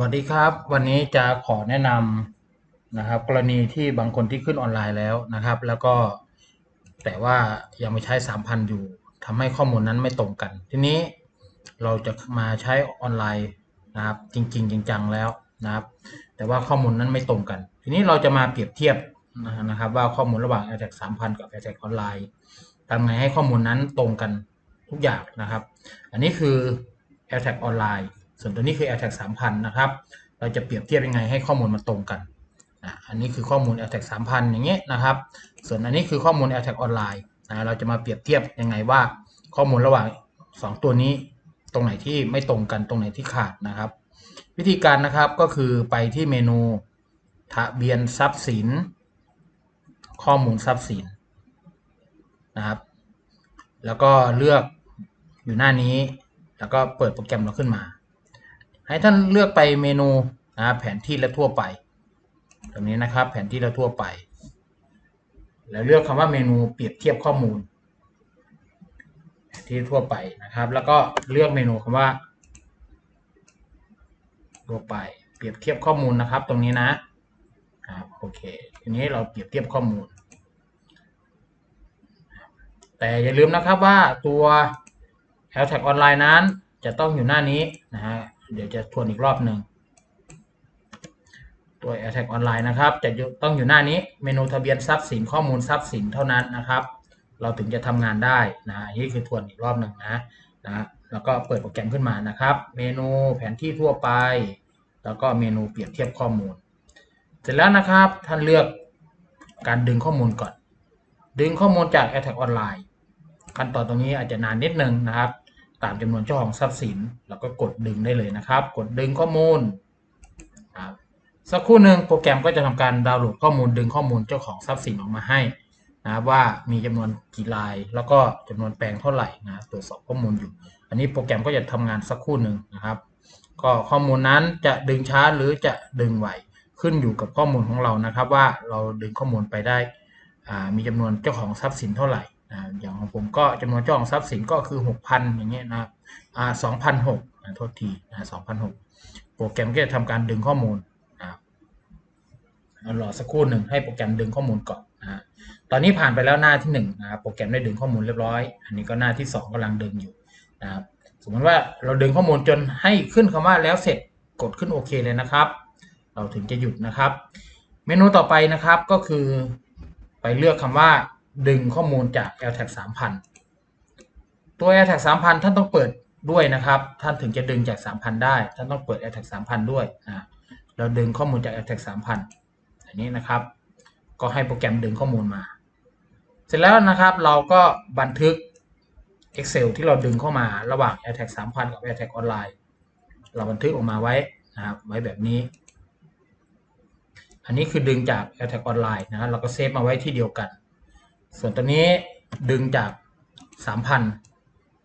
วัสดีครับ วันนี้จะขอแนะนำนะครับ กรณีที่บางคนที่ขึ้นออนไลน์แล้วนะครับ แล้วก็แต่ว่ายังไม่ใช้สามพันอยู่ทำให้ข้อมูลนั้นไม่ตรงกัน ทีนี้เราจะมาใช้ออนไลน์นะครับ จริง ๆ จังๆแล้วนะครับ แต่ว่าข้อมูลนั้นไม่ตรงกัน ทีนี้เราจะมาเปรียบเทียบนะครับ ว่าข้อมูลระหว่าง a i r t a g 3,000 กับ a i r t a g ออนไลน์ทำไงให้ข้อมูลนั้นตรงกันทุกอย่างนะครับ อันนี้คือ a i r t a g ออนไลน์ ส่วนตัวนี้คือ a i r t a g 3,000 นะครับ เราจะเปรียบเทียบยังไงให้ข้อมูลมันตรงกันอันนี้คือข้อมูล a i r t a g 3,000 อย่างเงี้ยนะครับ ส่วนอันนี้คือข้อมูล a i r t a g ออนไลน์นะเราจะมาเปรียบเทียบยังไงว่าข้อมูลระหว่าง 2 ตัวนี้ตรงไหนที่ไม่ตรงกันตรงไหนที่ขาดนะครับ วิธีการนะครับก็คือไปที่เมนูทะเบียนทรัพย์สิน ข้อมูลทรัพย์สินนะครับ แล้วก็เลือกอยู่หน้านี้ แล้วก็เปิดโปรแกรมเราขึ้นมา ให้ท่านเลือกไปเมนูนะแผนที่และทั่วไป ตรงนี้นะครับแผนที่และทั่วไป แล้วเลือกคำว่าเมนูเปรียบเทียบข้อมูล แผนที่ทั่วไปนะครับ แล้วก็เลือกเมนูคำว่าทั่วไป เปรียบเทียบข้อมูลนะครับ ตรงนี้นะครับโอเคทีนี้เราเปรียบเทียบข้อมูล แต่อย่าลืมนะครับว่าตัว hashtag ออนไลน์นั้นจะต้องอยู่หน้านี้นะฮะ เดี๋ยวจะทวนอีกรอบหนึ่งตัว hashtag ออนไลน์นะครับ จะต้องอยู่หน้านี้เมนูทะเบียนทรัพย์สินข้อมูลทรัพย์สินเท่านั้นนะครับ เราถึงจะทำงานได้นะนนี้คือทวนอีกรอบหนึ่งนะนะแล้วก็เปิดโปรแกรมขึ้นมานะครับ เมนูแผนที่ทั่วไป แล้วก็เมนูเปรียบเทียบข้อมูล เสร็จแล้วนะครับท่านเลือกการดึงข้อมูลก่อน ดึงข้อมูลจาก a t t a c ออนไลน์ขั้นตอนตรงนี้อาจจะนานนิดนึงนะครับ ตามจำนวนเจ้าของทรัพย์สิน แล้วก็กดดึงได้เลยนะครับ กดดึงข้อมูลครับสักครู่หนึ่งโปรแกรมก็จะทำการดาวน์โหลดข้อมูลดึงข้อมูลเจ้าของทรัพย์สินออกมาให้นะครับว่ามีจำนวนกี่ลาย แล้วก็จำนวนแปลงเท่าไหร่นะตรวจสอบข้อมูลอยู่ อันนี้โปรแกรมก็จะทำงานสักครู่หนึ่งนะครับ ก็ข้อมูลนั้นจะดึงช้าหรือจะดึงไหวขึ้นอยู่กับข้อมูลของเรานะครับ ว่าเราดึงข้อมูลไปได้มีจำนวนเจ้าของทรัพย์สินเท่าไหร่ อย่างของผมก็จำนวนเจ้าของทรัพย์สินก็คือ 6,000 อย่างเงี้ยนะครับอ่า2,006โทษทีนะ2,006โปรแกรมก็จะทำการดึงข้อมูลนะครับรอสักครู่หนึ่งให้โปรแกรมดึงข้อมูลก่อนนะตอนนี้ผ่านไปแล้วหน้าที่1นะครับโปรแกรมได้ดึงข้อมูลเรียบร้อย อันนี้ก็หน้าที่ 2กำลังดึงอยู่นะครับสมมติว่าเราดึงข้อมูลจนให้ขึ้นคำว่าแล้วเสร็จกดขึ้นโอเคเลยนะครับ เราถึงจะหยุดนะครับ เมนูต่อไปนะครับก็คือไปเลือกคำว่า ดึงข้อมูลจาก a i r t a g 3,000 ตัว a i r t a g 3,000 ท่านต้องเปิดด้วยนะครับ ท่านถึงจะดึงจาก 3,000 ได้ ท่านต้องเปิด a i r t a g 3,000 ด้วยนะเราดึงข้อมูลจาก a i r t a g 3,000 อันนี้นะครับ ก็ให้โปรแกรมดึงข้อมูลมา เสร็จแล้วนะครับเราก็บันทึก Excel ที่เราดึงเข้ามาระหว่าง a i r t a g 3,000 กับ a i r t a g ออนไลน์เราบันทึกออกมาไว้นะครับไว้แบบนี้ อันนี้คือดึงจาก a i r t a g ออนไลน์นะเราก็เซฟมาไว้ที่เดียวกัน ส่วนตัวนี้ดึงจาก 3,000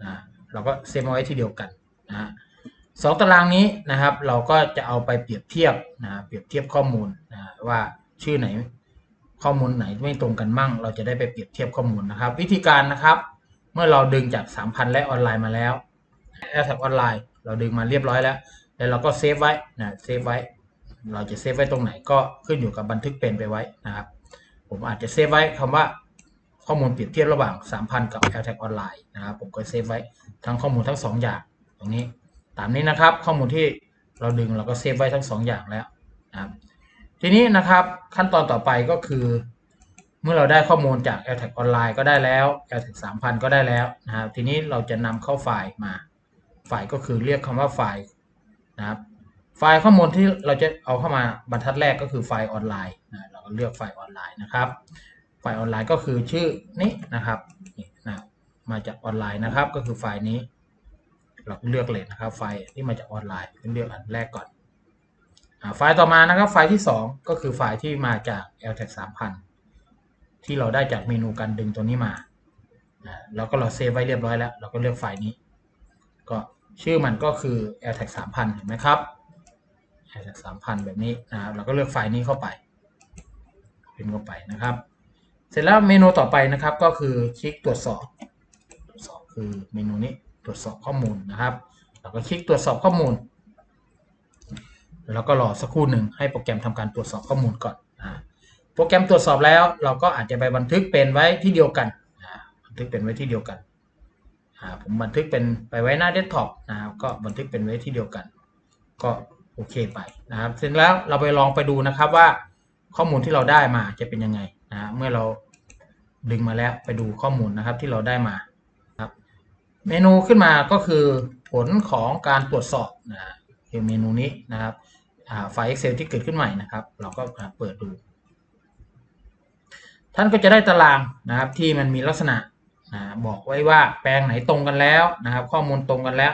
นะเราก็เซฟมาไว้ที่เดียวกันนะสองตารางนี้นะครับเราก็จะเอาไปเปรียบเทียบนะเปรียบเทียบข้อมูลนะว่าชื่อไหนข้อมูลไหนไม่ตรงกันมั่ง เราจะได้ไปเปรียบเทียบข้อมูลนะครับ วิธีการนะครับ เมื่อเราดึงจาก 3,000 และออนไลน์มาแล้วแอสแท็ออนไลน์เราดึงมาเรียบร้อยแล้ว แล้วเราก็เซฟไว้นะเซฟไว้ เราจะเซฟไว้ตรงไหนก็ขึ้นอยู่กับบันทึกเป็นไปไว้นะครับ ผมอาจจะเซฟไว้คำว่า ข้อมูลเปรียบเทียบระหว่าง 3,000 กับ a i r t a g ออนไลน์นะครับ ผมก็เซฟไว้ทั้งข้อมูลทั้ง 2 อย่างตรงนี้ ตามนี้นะครับ ข้อมูลที่เราดึงเราก็เซฟไว้ทั้ง 2 อย่างแล้วนะครับทีนี้นะครับขั้นตอนต่อไปก็คือ เมื่อเราได้ข้อมูลจาก a i r t a g ออนไลน์ก็ได้แล้ว a i r t a g 3,000 ก็ได้แล้วนะครับทีนี้เราจะนำเข้าไฟล์มา ไฟล์ก็คือเรียกคำว่าไฟล์นะครับไฟล์ข้อมูลที่เราจะเอาเข้ามาบรรทัดแรกก็คือไฟล์ออนไลน์นะเราก็เลือกไฟล์ออนไลน์นะครับ ไฟล์ออนไลน์ก็คือชื่อนี้นะครับนะมาจากออนไลน์นะครับ ก็คือไฟล์นี้ เราเลือกเลยนะครับ ไฟล์ที่มาจากออนไลน์เลือกอันแรกก่อนไฟล์ต่อมานะครับ ไฟล์ที่ 2 ก็คือไฟล์ที่มาจาก l t a g 3,000 ที่เราได้จากเมนูการดึงตัวนี้มาแล้วก็เราเซฟไว้เรียบร้อยแล้ว เราก็เลือกไฟล์นี้ ก็ชื่อมันก็คือ l t a g 3,000 เห็นไหมครับ l t a g 3,000 แบบนี้นะครับ เราก็เลือกไฟล์นี้เข้าไป เป็นเข้าไปนะครับ เสร็จแล้วเมนูต่อไปนะครับก็คือคลิกตรวจสอบตรวจสอบคือเมนูนี้ตรวจสอบข้อมูลนะครับเราก็คลิกตรวจสอบข้อมูล แล้วก็รอสักครู่หนึ่งให้โปรแกรมทำการตรวจสอบข้อมูลก่อนโปรแกรมตรวจสอบแล้ว เราก็อาจจะไปบันทึกเป็นไว้ที่เดียวกันบันทึกเป็นไว้ที่เดียวกันผมบันทึกเป็นไปไว้หน้าเดสก์ท็อปนะครับก็บันทึกเป็นไว้ที่เดียวกัน ก็โอเคไปนะครับเสร็จแล้วเราไปลองไปดูนะครับว่าข้อมูลที่เราได้มาจะเป็นยังไง นะเมื่อเราดึงมาแล้วไปดูข้อมูลนะครับที่เราได้มาครับเมนูขึ้นมาก็คือผลของการตรวจสอบนะคือเมนูนี้นะครับไฟล์ Excel ที่เกิดขึ้นใหม่นะครับ เราก็เปิดดู ท่านก็จะได้ตารางนะครับที่มันมีลักษณะนะบอกไว้ว่าแปลงไหนตรงกันแล้วนะครับ ข้อมูลตรงกันแล้ว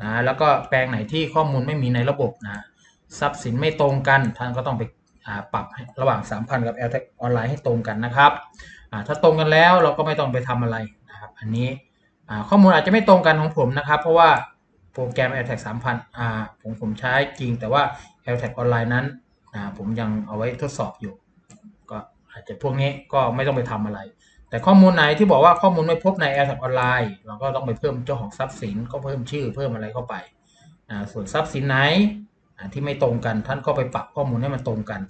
นะแล้วก็แปลงไหนที่ข้อมูลไม่มีในระบบนะทรัพย์สินไม่ตรงกัน ท่านก็ต้องไป ปรับระหว่าง 3,000 กับ l t a c ออนไลน์ให้ตรงกันนะครับถ้าตรงกันแล้วเราก็ไม่ต้องไปทำอะไรนะครับอันนี้ข้อมูลอาจจะไม่ตรงกันของผมนะครับ เพราะว่าโปรแกรม a i r t a g 3000อ่าผมผมใช้จริง แต่ว่า a i r t a g ออนไลน์นั้นผมยังเอาไว้ทดสอบอยู่ ก็อาจจะพวกนี้ก็ไม่ต้องไปทำอะไร แต่ข้อมูลไหนที่บอกว่าข้อมูลไม่พบใน a i r t a g ออนไลน์เราก็ต้องไปเพิ่มเจ้าของทรัพย์สินก็เพิ่มชื่อเพิ่มอะไรเข้าไปส่วนทรัพย์สินไหนที่ไม่ตรงกันท่านก็ไปปรับข้อมูลให้มันตรงกัน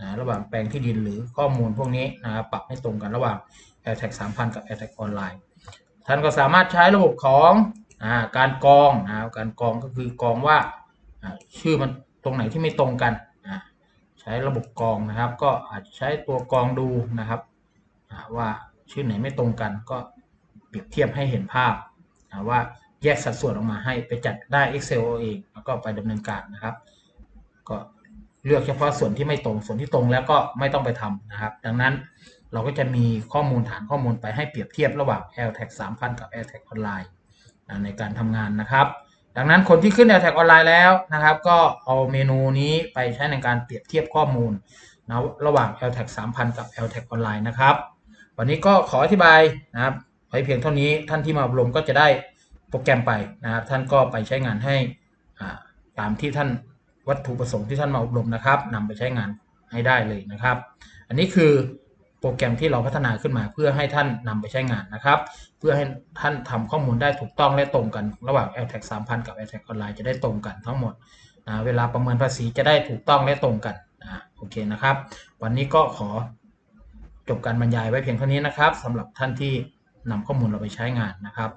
นะระหว่างแปลงที่ดินหรือข้อมูลพวกนี้นะครับปรับให้ตรงกันระหว่าง a i r t a g 3000 กับ a i r t a g ออนไลน์ท่านก็สามารถใช้ระบบของการกรองนะครับการกรองก็คือกรองว่าชื่อมันตรงไหนที่ไม่ตรงกันใช้ระบบกรองนะครับ ก็อาจจะใช้ตัวกรองดูนะครับว่าชื่อไหนไม่ตรงกันก็เปรียบเทียบให้เห็นภาพว่าแยกสัดส่วนออกมาให้ไปจัดได้ Excel เอาเองแล้วก็ไปดำเนินการนะครับ ก็ เลือกเฉพาะส่วนที่ไม่ตรง ส่วนที่ตรงแล้วก็ไม่ต้องไปทำนะครับ ดังนั้นเราก็จะมีข้อมูลฐานข้อมูลไปให้เปรียบเทียบระหว่าง a i r t a g 3000 กับ a i r t a g ออนไลน์ในการทำงานนะครับ ดังนั้นคนที่ขึ้น a i r t a g ออนไลน์แล้วนะครับ ก็เอาเมนูนี้ไปใช้ในการเปรียบเทียบข้อมูลนะระหว่าง a i r t a g 3000 กับ a i r t a g ออนไลน์นะครับ วันนี้ก็ขออธิบายนะครับไว้เพียงเท่านี้ท่านที่มาอบรมก็จะได้โปรแกรมไปนะครับ ท่านก็ไปใช้งานให้ตามที่ท่าน วัตถุประสงค์ที่ท่านมาอบรมนะครับนำไปใช้งานให้ได้เลยนะครับ อันนี้คือโปรแกรมที่เราพัฒนาขึ้นมาเพื่อให้ท่านนำไปใช้งานนะครับ เพื่อให้ท่านทำข้อมูลได้ถูกต้องและตรงกัน ระหว่าง a i r t a g 3000 กับ a i r t a g ออนไลน์จะได้ตรงกันทั้งหมดนะเวลาประเมินภาษีจะได้ถูกต้องและตรงกันนะโอเคนะครับ วันนี้ก็ขอจบการบรรยายไว้เพียงเท่านี้นะครับสำหรับท่านที่นำข้อมูลเราไปใช้งานนะครับ